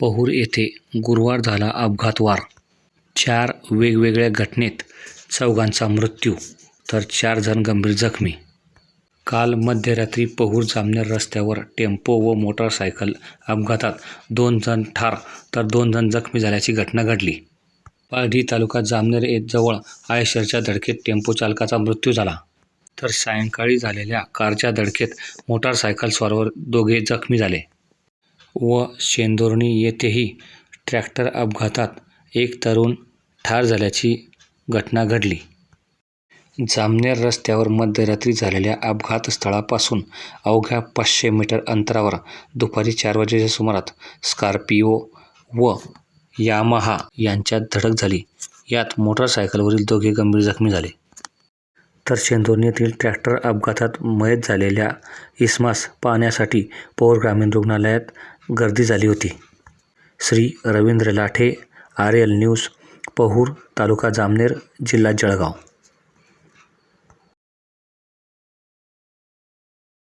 पहूर येथे गुरुवार झाला अपघातवार चार वेगवेगळ्या घटनेत चौघांचा मृत्यू तर चार जण गंभीर जखमी. काल मध्यरात्री पहूर जामनेर रस्त्यावर टेम्पो व मोटारसायकल अपघातात दोन जण ठार तर दोन जण जखमी झाल्याची घटना घडली. पारधी तालुका जामनेर ये जवळ आयशरच्या धडकेत टेम्पो चालकाचा मृत्यू झाला. तर सायंकाळी झालेल्या कारच्या धडकेत मोटारसायकल स्वारवर दोघे जखमी झाले. व शेंदुर्णी येथेही ट्रॅक्टर अपघातात एक तरुण ठार झाल्याची घटना घडली. जामनेर रस्त्यावर मध्यरात्री झालेल्या अपघातस्थळापासून अवघ्या पाचशे मीटर अंतरावर दुपारी चार वाजेच्या सुमारात स्कॉर्पिओ व यामाहा यांच्यात धडक झाली. यात मोटारसायकलवरील दोघे गंभीर जखमी झाले. तर शेंदुर्णी येथील ट्रॅक्टर अपघातात मयत झालेल्या इस्मास पाहण्यासाठी पौर ग्रामीण रुग्णालयात गर्दी झाली होती. Shri Ravindra Lathe R L news Pahur तालुका जामनेर जिल्हा जळगाव.